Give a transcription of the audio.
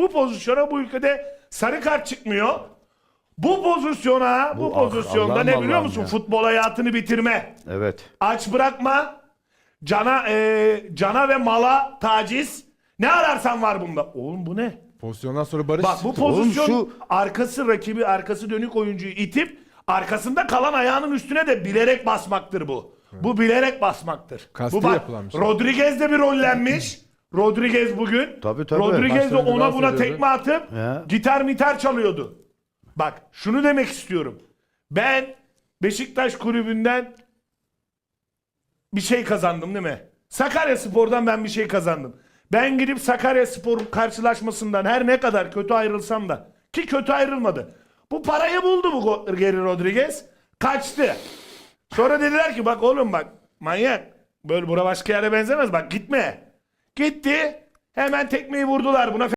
Bu pozisyona bu ülkede sarı kart çıkmıyor. Bu pozisyona, bu, Bu- pozisyonda Allah'ım ne biliyor Allah'ım musun? ya. Futbol hayatını bitirme. Evet. Aç bırakma. Cana e, cana ve mala taciz. Ne ararsan var bunda. Oğlum bu ne? Pozisyondan sonra Barış Bak bu çıktı. pozisyon şu- arkası rakibi arkası dönük oyuncuyu itip arkasında kalan ayağının üstüne de bilerek basmaktır bu. Bu bilerek basmaktır. Kasti bu bak, yapılan bir şey. Rodriguez de bir rollenmiş. Rodriguez bugün. Tabii, tabii. Rodriguez de ona buna tekme atıp Ya. gitar mitar çalıyordu. Bak şunu demek istiyorum. Ben Beşiktaş kulübünden bir şey kazandım değil mi? Sakarya Spor'dan ben bir şey kazandım. Ben gidip Sakarya Spor karşılaşmasından her ne kadar kötü ayrılsam da ki kötü ayrılmadı. Bu parayı buldu bu Go- Geri Rodriguez. Kaçtı. Sonra dediler ki bak oğlum bak manyak. Böyle bura başka yere benzemez bak gitme. Gitti. Hemen tekmeyi vurdular buna.